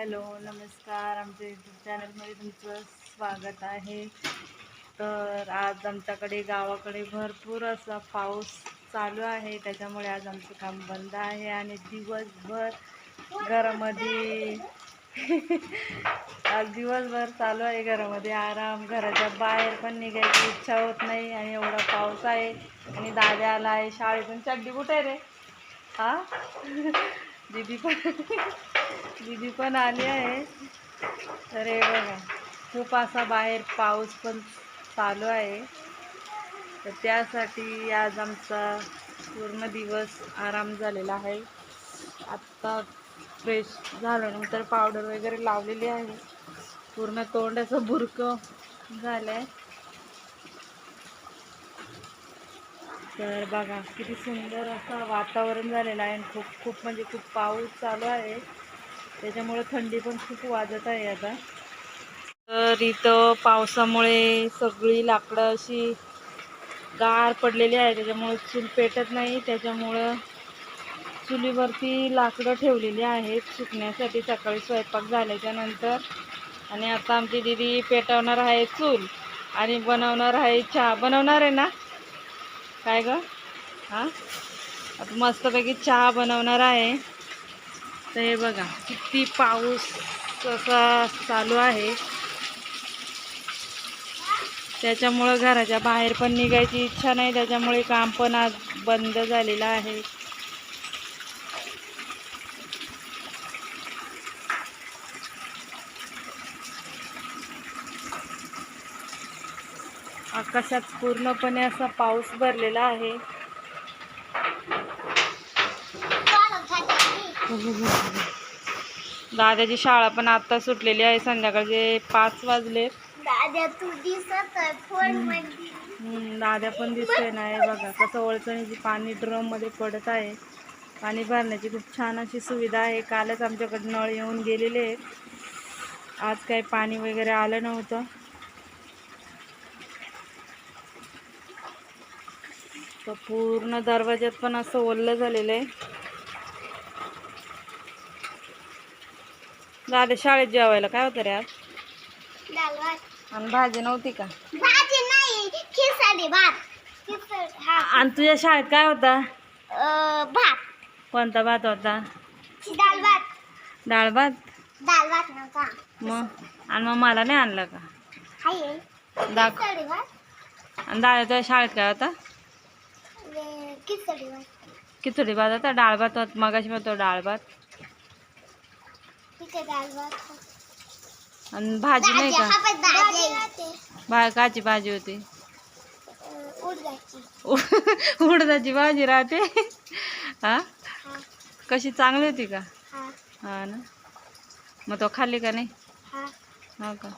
Hello नमस्कार. आमच्या YouTube चॅनलमध्ये तुमचं स्वागत आहे. तर आज आमच्याकडे गावाकडे भरपूर असा पाऊस चालू आहे. त्याच्यामुळे आज आमचं काम बंद आहे आणि दिवसभर घरामध्ये आज दिवसभर चालू आहे घरामध्ये आराम. घराच्या बाहेर पण निघायची इच्छा होत नाही आणि एवढा पाऊस आहे. आणि दादा आला आहे शाळेतून. चड्डी कुठे आहे रे? हा? दीदी पण दीदी पण आली आहे. तर हे बघा खूप असा बाहेर पाऊस पण चालू आहे. तर त्यासाठी आज आमचा पूर्ण दिवस आराम झालेला आहे. आत्ता फ्रेश झाल्यानंतर पावडर वगैरे लावलेली आहे. पूर्ण तोंडाचं बुरकं झालं आहे तर बघा किती सुंदर असं वातावरण झालेलं आहे आणि खूप खूप म्हणजे खूप पाऊस चालू आहे. त्याच्यामुळे थंडी पण खूप वाजत आहे आता. तर इथं पावसामुळे सगळी लाकडं अशी गार पडलेली आहे. त्याच्यामुळे चूल पेटत नाही. त्याच्यामुळं चुलीवरती लाकडं ठेवलेली आहेत. सुकण्यासाठी सकाळी स्वयंपाक झाल्याच्यानंतर. आणि आता आमची दिदी पेटवणार आहे चूल आणि बनवणार आहे चहा. बनवणार आहे ना? काय ग? हां? आता मस्तपैकी चहा बनवणार आहे. तर हे बघा किती पाऊस असा चालू आहे. त्याच्यामुळं घराच्या बाहेर पण निघायची इच्छा नाही त्याच्यामुळे काम पण आज बंद झालेलं आहे. आकाशात पूर्णपणे असा पाऊस भरलेला आहे. दादाची शाळा पण आता सुटलेली आहे. संध्याकाळचे पाच वाजले. दादा तू दिसत आहे. फोनमध्ये हम्म, दादा पण दिसतोय ना. हे बघा कसं ओळखणीची पाणी ड्रममध्ये पडत आहे. पाणी भरण्याची खूप छान अशी सुविधा आहे. कालच आमच्याकडे नळ येऊन गेलेले. आहेत आज काही पाणी वगैरे आलं नव्हतं. तर पूर्ण दरवाज्यात पण असं ओललं झालेलं आहे. दादा शाळेत जेवायला काय होतं रे आज? आणि भाजी नव्हती का? भाजी नाही खिचडी भात. खिचडी हा. आणि तुझ्या शाळेत काय होता? भात. कोणता भात होता? डाळ भात डाळ भात डाळ भात मग? आणि मग मला नाही आणलं का? हाय. दाख आणि डाळ तुझ्या शाळेत काय होता? खिचडी भात. होता डाळ भात होता मगाशी होतो डाळ भात. आणि भाजी नाही का. भा काची भाजी होती. उडदाची. भाजी राहते. हा. कशी चांगली होती का? हा. हा ना. मग तो खाल्ली का नाही? हा. हो का?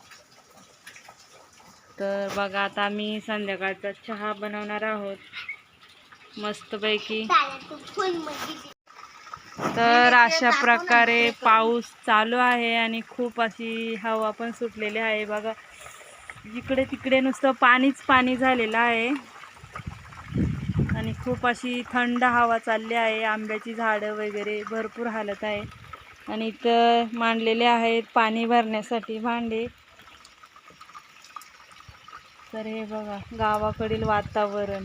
तर बघा आता आम्ही संध्याकाळचा चहा बनवणार आहोत. मस्तपैकी. तर अशा प्रकारे पाऊस चालू आहे आणि खूप अशी हवा पण सुटलेली आहे. बघा जिकडे तिकडे नुसतं पाणीच पाणी झालेलं आहे. आणि खूप अशी थंड हवा चालली आहे. आंब्याची झाडं वगैरे भरपूर हालत आहे. आणि इथं मांडलेले आहेत पाणी भरण्यासाठी भांडे. तर हे बघा गावाकडील वातावरण.